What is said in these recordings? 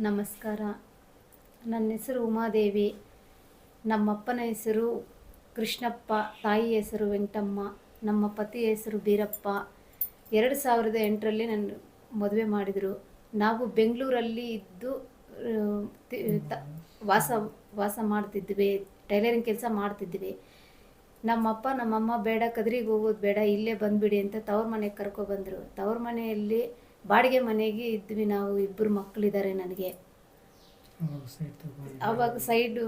ನಮಸ್ಕಾರ. ನನ್ನ ಹೆಸರು ಉಮಾದೇವಿ. ನಮ್ಮಪ್ಪನ ಹೆಸರು ಕೃಷ್ಣಪ್ಪ, ತಾಯಿ ಹೆಸರು ವೆಂಕಟಮ್ಮ, ನಮ್ಮ ಪತಿ ಹೆಸರು ಬೀರಪ್ಪ. ಎರಡು ಸಾವಿರದ ಎಂಟರಲ್ಲಿ ನನ್ನ ಮದುವೆ ಮಾಡಿದರು. ನಾವು ಬೆಂಗಳೂರಲ್ಲಿ ಇದ್ದು ವಾಸ ವಾಸ ಮಾಡ್ತಿದ್ವಿ, ಟೈಲರಿಂಗ್ ಕೆಲಸ ಮಾಡ್ತಿದ್ವಿ. ನಮ್ಮಪ್ಪ, ನಮ್ಮಮ್ಮ ಬೇಡ, ಕದ್ರಿಗೆ ಹೋಗೋದು ಬೇಡ, ಇಲ್ಲೇ ಬಂದುಬಿಡಿ ಅಂತ ತವ್ರ ಮನೆಗೆ ಕರ್ಕೊಬಂದರು ತವ್ರ ಮನೆಯಲ್ಲಿ ಬಾಡಿಗೆ ಮನೆಗೆ ಇದ್ವಿ ನಾವು ಇಬ್ಬರು ಮಕ್ಕಳಿದ್ದಾರೆ ನನಗೆ. ಅವಾಗ ಸೈಡು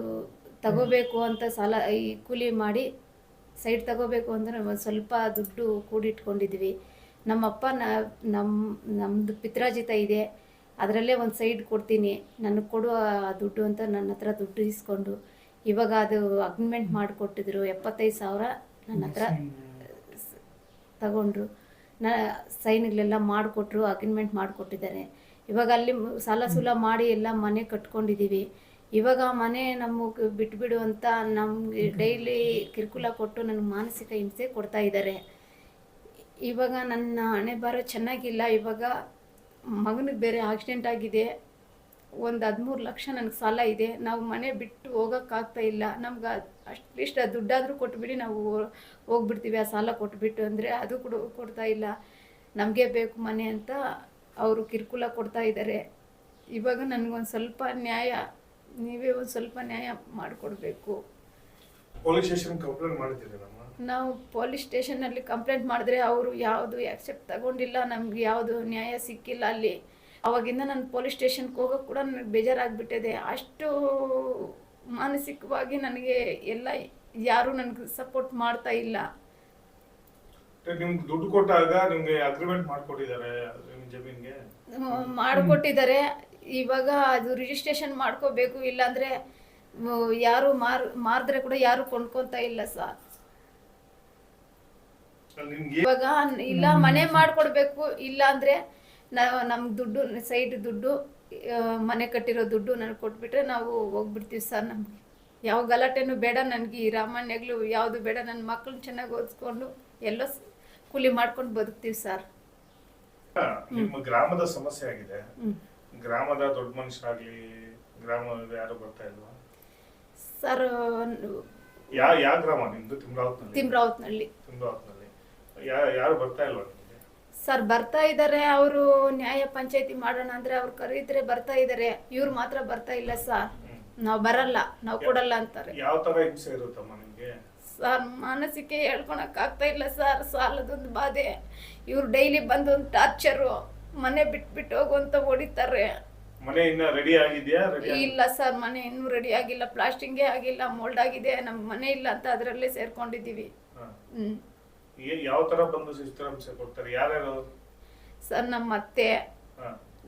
ತಗೋಬೇಕು ಅಂತ ಸಾಲ ಈ ಕೂಲಿ ಮಾಡಿ ಸೈಡ್ ತಗೋಬೇಕು ಅಂದರೆ ಒಂದು ಸ್ವಲ್ಪ ದುಡ್ಡು ಕೂಡಿಟ್ಕೊಂಡಿದ್ವಿ. ನಮ್ಮಪ್ಪ ನಮ್ಮ ನಮ್ಮದು ಪಿತ್ರಾಜಿತ ಇದೆ. ಅದರಲ್ಲೇ ಒಂದು ಸೈಡ್ ಕೊಡ್ತೀನಿ. ನನಗೆ ಕೊಡುವ ದುಡ್ಡು ಅಂತ ನನ್ನ ಹತ್ರ ದುಡ್ಡು ಇಸ್ಕೊಂಡು. ಇವಾಗ ಅದು ಅಗ್ರಿಮೆಂಟ್ ಮಾಡಿಕೊಟ್ಟಿದ್ರು ಎಪ್ಪತ್ತೈದು ಸಾವಿರ ನನ್ನ ಹತ್ರ ತಗೊಂಡ್ರು. ನ ಸೈನ್ಗಳೆಲ್ಲ ಮಾಡಿಕೊಟ್ರು ಅಗ್ರಿಮೆಂಟ್ ಮಾಡಿಕೊಟ್ಟಿದ್ದಾರೆ. ಇವಾಗ ಅಲ್ಲಿ ಸಾಲ ಸೂಲ ಮಾಡಿ ಎಲ್ಲ ಮನೆ ಕಟ್ಕೊಂಡಿದ್ದೀವಿ. ಇವಾಗ ಮನೆ ನಮಗೆ ಬಿಟ್ಬಿಡು ಅಂತ ನಮಗೆ ಡೈಲಿ ಕಿರುಕುಳ ಕೊಟ್ಟು ನನಗೆ ಮಾನಸಿಕ ಹಿಂಸೆ ಕೊಡ್ತಾ ಇದ್ದಾರೆ. ಇವಾಗ ನನ್ನ ಹಣೆ ಬಾರ ಚೆನ್ನಾಗಿಲ್ಲ. ಇವಾಗ ಮಗನಿಗೆ ಬೇರೆ ಆಕ್ಸಿಡೆಂಟ್ ಆಗಿದೆ. ಒಂದು ಹದಿಮೂರು ಲಕ್ಷ ನನಗೆ ಸಾಲ ಇದೆ. ನಾವು ಮನೆ ಬಿಟ್ಟು ಹೋಗೋಕ್ಕಾಗ್ತಾ ಇಲ್ಲ. ನಮ್ಗೆ ಅಟ್ಲೀಸ್ಟ್ ಆ ದುಡ್ಡಾದರೂ ಕೊಟ್ಬಿಡಿ ನಾವು ಹೋಗ್ಬಿಡ್ತೀವಿ. ಆ ಸಾಲ ಕೊಟ್ಬಿಟ್ಟು ಅಂದರೆ ಅದು ಕೂಡ ಕೊಡ್ತಾ ಇಲ್ಲ. ನಮಗೆ ಬೇಕು ಮನೆ ಅಂತ ಅವರು ಕಿರುಕುಳ ಕೊಡ್ತಾ ಇದ್ದಾರೆ ಇವಾಗ ನನಗೊಂದು ಸ್ವಲ್ಪ ನ್ಯಾಯ ನೀವೇ ಒಂದು ಸ್ವಲ್ಪ ನ್ಯಾಯ ಮಾಡಿಕೊಡ್ಬೇಕು. ಪೊಲೀಸ್ ಸ್ಟೇಷನ್ ಕಂಪ್ಲೇಂಟ್ ಮಾಡಿದ್ದೀರಿ ನಮ್ಮ ನಾವು ಪೊಲೀಸ್ ಸ್ಟೇಷನಲ್ಲಿ ಕಂಪ್ಲೇಂಟ್ ಮಾಡಿದ್ರೆ ಅವರು ಯಾವುದು ಆ್ಯಕ್ಸೆಪ್ಟ್ ತಗೊಂಡಿಲ್ಲ. ನಮ್ಗೆ ಯಾವುದು ನ್ಯಾಯ ಸಿಕ್ಕಿಲ್ಲ ಅಲ್ಲಿ. ಅವಾಗಿಂದ ನಾನು ಪೊಲೀಸ್ ಸ್ಟೇಷನ್ಗೆ ಹೋಗೋಕೆ ಕೂಡ ನನಗೆ ಬೇಜಾರಾಗ್ಬಿಟ್ಟಿದೆ. ಅಷ್ಟು ಮಾನಸಿಕವಾಗಿ ನನಗೆ ಎಲ್ಲ ಯಾರು ನನಗೆ ಸಪೋರ್ಟ್ ಮಾಡ್ತಾ ಇಲ್ಲ. ನಿಮ್ಗೆ ದುಡ್ಡು ಕೊಟ್ಟಾಗ ನಿಮಗೆ ಅಗ್ರಿಮೆಂಟ್ ಮಾಡ್ಕೊಟ್ಟಿದ್ದಾರೆ ಜಮೀನ್ಗೆ? ಮಾಡಿಕೊಟ್ಟಿದ್ದಾರೆ. ಇವಾಗ ಅದು ರಿಜಿಸ್ಟ್ರೇಷನ್ ಮಾಡ್ಕೋಬೇಕು ಇಲ್ಲಾಂದ್ರೆ ಯಾರು ಮಾರ್ ಮಾರಿದ್ರೆ ಕೂಡ ಯಾರು ಕೊಂಡ್ಕೊತಾ ಇಲ್ಲ ಸರ್ ಇವಾಗ ಇಲ್ಲ ಮನೆ ಮಾಡ್ಕೊಡ್ಬೇಕು ಇಲ್ಲ ಅಂದ್ರೆ ನಾವು ನಮ್ಮ ದುಡ್ಡು ಸೈಡ್ ದುಡ್ಡು ಮನೆ ಕಟ್ಟಿರೋ ದುಡ್ಡು ನನಗೆ ಕೊಟ್ಬಿಟ್ರೆ ನಾವು ಹೋಗ್ಬಿಡ್ತೀವಿ ಸರ್ ನಮಗೆ. ಯಾವ ಗಲಾಟೆನೂ ಬೇಡ ನನಗೆ ಈ ರಾಮಾನ್ಯಗಳು ಯಾವುದು ಬೇಡ ನನ್ನ ಮಕ್ಕಳನ್ನ ಚೆನ್ನಾಗಿ ಓದಿಸ್ಕೊಂಡು ಎಲ್ಲೋ ಕೂಲಿ ಮಾಡ್ಕೊಂಡು ಬದುಕ್ತೀವಿ ಸರ್. ನಿಮ್ಮ ಗ್ರಾಮದ ಸಮಸ್ಯೆ ಆಗಿದೆ. ಗ್ರಾಮದ ದೊಡ್ಡ ಮನುಷ್ಯರಾಗ್ಲಿ ಗ್ರಾಮದ ಯಾರು ಬರ್ತಾ ಇಲ್ವಾ? ಸರ್ ಯಾವ ಯಾವ ಗ್ರಾಮ? ನಿಮ್ದು ತಿಮ್ರಾವತ್ನಲ್ಲಿ ತಿಮ್ರಾವತ್ನಲ್ಲಿ ತಿಮ್ರಾವತ್ನಲ್ಲಿ ಯಾರು ಬರ್ತಾ ಇಲ್ವಾ? ಸರ್ ಬರ್ತಾ ಇದ್ದಾರೆ ಅವರು ನ್ಯಾಯ ಪಂಚಾಯತಿ ಮಾಡೋಣ ಅಂದ್ರೆ ಅವ್ರು ಕರೀತಾರೆ ಬರ್ತಾ ಇದ್ದಾರೆ ಇವ್ರು ಮಾತ್ರ ಬರ್ತಾ ಇಲ್ಲ ಸರ್. ನಾವು ಬರಲ್ಲ ನಾವು ಕೊಡಲ್ಲ ಅಂತಾರೆ. ಯಾವ ತರ ಹಿಂಸೆ ಇರುತ್ತಮ್ಮ ನಿಮ್ಗೆ? ಸರ್ ಮಾನಸಿಕೆ ಹೇಳ್ಕೊಳಕ್ ಆಗ್ತಾ ಇಲ್ಲ ಸರ್ ಸಾಲದೊಂದು ಬಾಧೆ. ಇವ್ರು ಡೈಲಿ ಬಂದು ಒಂದು ಟಾರ್ಚರು ಮನೆ ಬಿಟ್ಬಿಟ್ಟು ಹೋಗು ಅಂತ ಹೊಡಿತಾರೆ. ಮನೆ ಇನ್ನ ರೆಡಿ ಆಗಿದ್ಯಾ? ರೆಡಿ ಇಲ್ಲ ಸರ್ ಮನೆ ಇನ್ನೂ ರೆಡಿ ಆಗಿಲ್ಲ. ಪ್ಲಾಸ್ಟಿಂಗೇ ಆಗಿಲ್ಲ ಮೋಲ್ಡ್ ಆಗಿದೆ. ನಮ್ಮ ಮನೆ ಇಲ್ಲ ಅಂತ ಅದರಲ್ಲೇ ಸೇರ್ಕೊಂಡಿದ್ದೀವಿ. ಹ್ಮ್. ಯಾವ ತರ ಬಂದು ಶಿಸ್ತರಾಂಶ ಕೊಡ್ತಾರೆ? ಯಾರ್ಯಾರು? ಸರ್ ನಮ್ಮ ಅತ್ತೆ.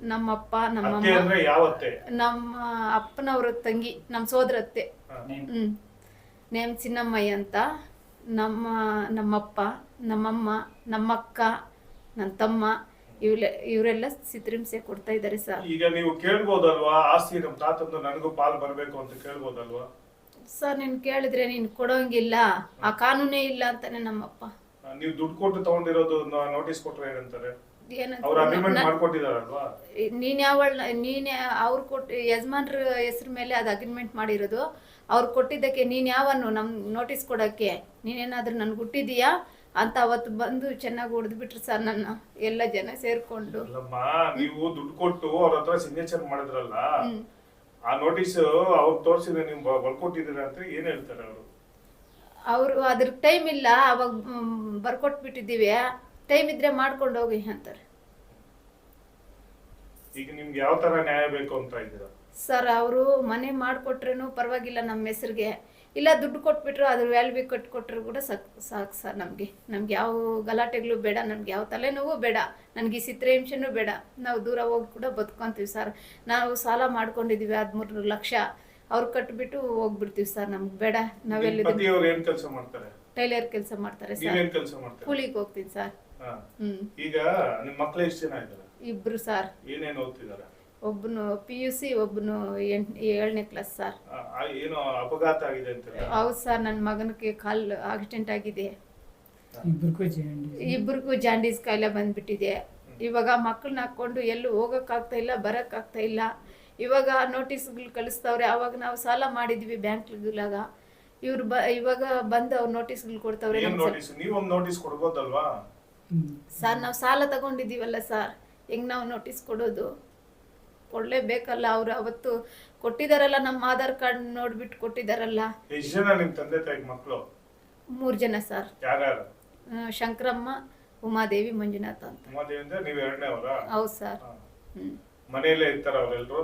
ನಮ್ಮಪ್ಪ ಅತ್ತೆ ನಮ್ಮಮ್ಮ ಅಂದ್ರೆ ಯಾವತ್ತೆ ನಮ್ಮ ಅಪ್ಪನವ್ರ ತಂಗಿ ನಮ್ಮ ಸೋದರತ್ತೆ. ಹ್ಮ್. ನೇಮ್ ಚಿನ್ನಮ್ಮಯ್ಯ ಅಂತ. ನಮ್ಮ ನಮ್ಮಪ್ಪ ನಮ್ಮಮ್ಮ ನಮ್ಮಕ್ಕ ನನ್ನ ತಮ್ಮ ಇವ್ಲೆ ಇವರೆಲ್ಲ ಚಿತ್ರಿಂಸೆ ಕೊಡ್ತಾ ಇದ್ದಾರೆ ಸರ್. ಈಗ ನೀವು ಕೇಳ್ಬೋದಲ್ವಾ ಆಸ್ತಿ ನಮ್ ತಾತಂದು ನನಗೂ ಪಾಲ್ ಬರ್ಬೇಕು ಅಂತ ಕೇಳ್ಬೋದಲ್ವಾ? ಸರ್ ನೀನು ಕೇಳಿದ್ರೆ ನೀನು ಕೊಡೋಂಗಿಲ್ಲ. ಆ ಕಾನೂನೇ ಇಲ್ಲ ಅಂತಾನೆ ನಮ್ಮಪ್ಪ. ನೀವು ದುಡ್ಡು ಕೊಟ್ಟು ತಗೊಂಡಿರೋದು ನೋಟಿಸ್ ಕೊಟ್ರೆ ಏನಂತಾರೆ? ಏನಂತ ಅವ್ರ ಅಗ್ರಿಮೆಂಟ್ ನನ್- ಮಾಡ್ಕೊಟ್ಟಿದಾರಲ್ವಾ? ನೀನ್ ಯಾವ ನೀನ್ ಅವ್ರು ಕೊಟ್ಟು ಯಜಮಾನ್ರ ಹೆಸರು ಮೇಲೆ ಅದು ಅಗ್ರಿಮೆಂಟ್ ಮಾಡಿರೋದು. ಅವ್ರು ಕೊಟ್ಟಿದ್ದಕ್ಕೆ ನೀನ್ ಯಾವನು ನಮ್ ನೋಟಿಸ್ ಕೊಡಕ್ಕೆ? ನೀನೇನಾದ್ರೂ ನನ್ಗೆ ಹುಟ್ಟಿದೀಯಾ? ಅಂತ ಅವತ್ತು ಬಂದು ಚೆನ್ನಾಗಿ ಹೊಡೆದ್ಬಿಟ್ರು ಸರ್ ನನ್ನ ಎಲ್ಲ ಜನ ಸೇರ್ಕೊಂಡು. ಅಲ್ಲಮ್ಮ ನೀವು ದುಡ್ಡು ಕೊಟ್ಟು ಅವ್ರ ಹತ್ರ ಸಿಗ್ನೇಚರ್ ಮಾಡಿದ್ರಲ್ಲ? ಆ ನೋಟಿಸ್ ಅವ್ರು ತೋರಿಸಿದ್ರೆ ನೀವು ಬರ್ಕೊಟ್ಟಿದ್ದೀರ ಅಂತ ಏನ್ ಹೇಳ್ತಾರೆ ಅವರು? ಅವರು ಅದ್ರ ಟೈಮ್ ಇಲ್ಲ ಅವಾಗ ಬರ್ಕೊಟ್ ಬರ್ಕೊಟ್ಬಿಟ್ಟಿದ್ದೀವಿ. ಟೈಮ್ ಇದ್ರೆ ಮಾಡ್ಕೊಂಡು ಹೋಗಿ ಅಂತಾರೆ. ಈಗ ನಿಮ್ಗೆ ಯಾವ ತರ ನ್ಯಾಯ ಬೇಕು ಅಂತ ಇದ್ದೀರಾ? ಸರ್ ಅವರು ಮನೆ ಮಾಡಿಕೊಟ್ರೇನು ಪರವಾಗಿಲ್ಲ ನಮ್ಮ ಹೆಸರಿಗೆ. ಇಲ್ಲ ದುಡ್ಡು ಕೊಟ್ಬಿಟ್ರು ಅದ್ರ ವ್ಯಾಲ್ಯೂ ಕಟ್ಟಿ ಕೊಟ್ಟರು ಕೂಡ ಸಾಕು ಸಾಕು ಸರ್ ನಮಗೆ. ನಮ್ಗೆ ಯಾವ ಗಲಾಟೆಗಳು ಬೇಡ ನಮ್ಗೆ ಯಾವ ತಲೆನೋವು ಬೇಡ ನನಗೆ ಈ ಚಿತ್ರಹಿಂಸೆನೂ ಬೇಡ. ನಾವು ದೂರ ಹೋಗಿ ಕೂಡ ಬದುಕೊಂತೀವಿ ಸರ್ ನಾವು ಸಾಲ ಮಾಡ್ಕೊಂಡಿದ್ದೀವಿ ಹದಿಮೂರು ಲಕ್ಷ. ಅವ್ರು ಕಟ್ಬಿಟ್ಟು ಹೋಗ್ಬಿಡ್ತೀವಿ ಸರ್ ನಮ್ಗೆ ಬೇಡ. ನಾವೆಲ್ಲಿ ಪತಿಯವ್ರು ಏನ್ ಕೆಲಸ ಮಾಡ್ತಾರೆ? ಟೈಲರ್ ಕೆಲಸ ಮಾಡ್ತಾರೆ ಸರ್. ನೀವೇನ್ ಕೆಲಸ ಮಾಡ್ತಾರೆ? ಕೂಲಿಗೆ ಹೋಗ್ತೀನಿ ಸರ್. ಹಾ. ಹ್ಮ್. ಈಗ ನಿಮ್ ಮಕ್ಳು ಎಷ್ಟು ಜನ ಇದ್ದಾರೆ? ಇಬ್ರು ಸರ್. ಏನೇನ್ ಓದ್ತಿದ್ದಾರೆ? ಒಬ್ಬನು ಪಿ ಯು ಸಿ ಒಬ್ಬನು ಎಂಟ್ ಏಳನೇ ಕ್ಲಾಸ್ ಸರ್. ಆ, ಆ, ಏನೋ ಅಪಘಾತ ಆಗಿದೆ ಅಂತ ಹೌದು ಸರ್ ನನ್ನ ಮಗನಿಗೆ ಕಾಲು ಆಕ್ಸಿಡೆಂಟ್ ಆಗಿದೆ. ಇಬ್ಬರಿಗೂ ಜಾಂಡಿ ಇಬ್ರಿಗೂ ಜಾಂಡೀಸ್ ಕಾಯಿಲೆ ಬಂದ್ಬಿಟ್ಟಿದೆ. ಇವಾಗ ಮಕ್ಕಳನ್ನ ಹಾಕೊಂಡು ಎಲ್ಲೂ ಹೋಗೋಕ್ಕಾಗ್ತಾ ಇಲ್ಲ ಬರೋಕ್ಕಾಗ್ತಾ ಇಲ್ಲ. ಇವಾಗ ನೋಟಿಸ್ಗಳು ಕಳಿಸ್ತವ್ರೆ ಅವಾಗ ನಾವು ಸಾಲ ಮಾಡಿದ್ವಿ ಬ್ಯಾಂಕ್ಗಳಾಗ ಇವ್ರು ಬ ಇವಾಗ ಬಂದು ಅವ್ರು ನೋಟಿಸ್ಗಳು ಕೊಡ್ತವ್ರೆ ಏನ್ ನಮ್ಗೆ ಸ್ವಲ್ಪ- ನೋಟಿಸ್ ನೀವೊಂದು ನೋಟಿಸ್ ಕೊಡ್ಬೋದಲ್ವಾ? ಸರ್ ನಾವು ಸಾಲ ತಗೊಂಡಿದ್ದೀವಲ್ಲ ಸರ್. ಹೆಂಗ್ ನಾವು ನೋಟಿಸ್ ಕೊಡೋದು? ಕೊಡಲೇಬೇಕಲ್ಲ ಅವರು ಅವತ್ತು ಕೊಟ್ಟಿದಾರಲ್ಲ ನಮ್ಮ ಆಧಾರ್ ಕಾರ್ಡ್ ನೋಡ್ಬಿಟ್ಟು ಕೊಟ್ಟಿದಾರಲ್ಲ. ಮೂರ್ ಜನ ನಿಮ್ ತಂದೆ ತಾಯಿ ಮಕ್ಕಳು ಮೂರು ಜನ ಸರ್. ಯಾರ್ಯಾರು? ಶಂಕರಮ್ಮ ಉಮಾದೇವಿ ಮಂಜುನಾಥ್ ಅಂತ. ಉಮಾದೇವಿ ಅಂದ್ರೆ ನೀವ್ ಎರಡನೇ ಅವರ ಹೌದು ಸರ್. ಹ್ಞೂ ಮನೆಯಲ್ಲೇ ಇರ್ತಾರ ಅವರೆಲ್ಲರೂ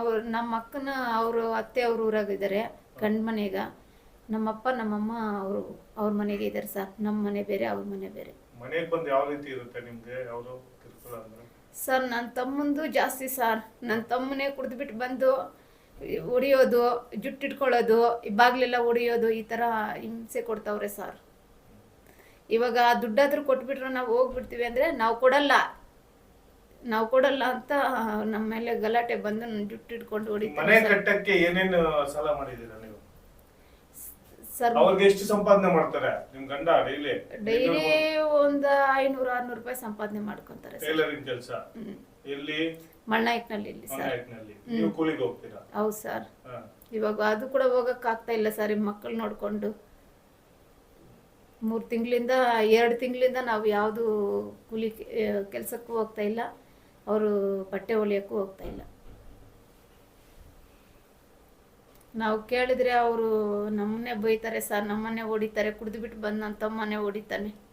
ಅವ್ರು ನಮ್ಮ ಅಕ್ಕನ ಅವರು ಅತ್ತೆ ಅವ್ರ ಊರಾಗಿದ್ದಾರೆ ಗಂಡ ಮನೆಗ. ನಮ್ಮಪ್ಪ ನಮ್ಮಮ್ಮ ಅವರು ಅವ್ರ ಮನೆಗೆ ಇದ್ದಾರೆ ಸರ್. ನಮ್ಮ ಮನೆ ಬೇರೆ ಅವ್ರ ಮನೆ ಬೇರೆ. ಮನೆಗೆ ಬಂದು ಯಾವ ರೀತಿ ಇರುತ್ತೆ ನಿಮ್ಗೆ? ಅಂದ್ರೆ? ಸರ್ ನನ್ನ ತಮ್ಮಂದು ಜಾಸ್ತಿ ಸರ್. ನನ್ನ ತಮ್ಮನೇ ಕುಡಿದ್ಬಿಟ್ಟು ಬಂದು ಹೊಡಿಯೋದು ಜುಟ್ಟಿಟ್ಕೊಳ್ಳೋದು ಬಾಗ್ಲೆಲ್ಲ ಹೊಡಿಯೋದು ಈ ಥರ ಹಿಂಸೆ ಕೊಡ್ತಾವ್ರೆ ಸರ್. ಇವಾಗ ದುಡ್ಡಾದ್ರೂ ಕೊಟ್ಬಿಟ್ರೆ ನಾವು ಹೋಗ್ಬಿಡ್ತೀವಿ ಅಂದರೆ ನಾವು ಕೊಡಲ್ಲ. ನಾವು ಕೊಡಲ್ಲ ಅಂತ ನಮ್ಮ ಮೇಲೆ ಗಲಾಟೆ ಬಂದು ನನ್ನ ಜುಟ್ಟಿಟ್ಕೊಂಡು ಮನೆ ಹೊಡಿತಾರೆ. ಕಟ್ಟಕ್ಕೆ ಏನೇನು ಸಾಲ ಮಾಡಿದೀರಾ ನೀವು? ಸರ್ ಅವ್ರಿಗೆ ಎಷ್ಟು ಸಂಪಾದನೆ ಮಾಡ್ತಾರೆ? ನಿಮ್ ಗಂಡ ಡೈಲಿ? ಡೈಲಿ ಒಂದು ಐನೂರು ಆರ್ನೂರು ರೂಪಾಯಿ ಸಂಪಾದನೆ ಮಾಡ್ಕೊಂತಾರೆ ಸರ್. ಟೈಲರಿಂಗ್ ಕೆಲಸ? ಹ್ಮ್. ಎಲ್ಲಿ? ಮಣ್ಣಾಯ್ಕನಲ್ಲಿ ಇಲ್ಲಿ ಸರ್. ಮಂಗಾಯತ್ನಲ್ಲಿ ನೀವು ಕೂಲಿಗೆ ಹೋಗ್ತೀರಾ? ಹೌದು ಸರ್. ಹಾ. ಇವಾಗ ಅದು ಕೂಡ ಹೋಗಕ್ ಆಗ್ತಾ ಇಲ್ಲ ಸರ್ ಈ ಮಕ್ಕಳು ನೋಡ್ಕೊಂಡು. ಮೂರು ತಿಂಗಳಿಂದ ಎರಡು ತಿಂಗಳಿಂದ ನಾವು ಯಾವುದು ಕೂಲಿ ಕೆಲಸಕ್ಕೂ ಹೋಗ್ತಾ ಇಲ್ಲ. ಅವರು ಬಟ್ಟೆ ಹೊಲಿಯೋಕ್ಕೂ ಹೋಗ್ತಾ ಇಲ್ಲ. ನಾವು ಕೇಳಿದ್ರೆ ಅವರು ನಮ್ಮನ್ನೇ ಬೈತಾರೆ, ಸರ್ ನಮ್ಮನ್ನೇ ಹೊಡಿತಾರೆ ಕುಡಿದ್ಬಿಟ್ಟು ಬಂದು ನನ್ನ ತಮ್ಮನೇ ಹೊಡಿತಾನೆ.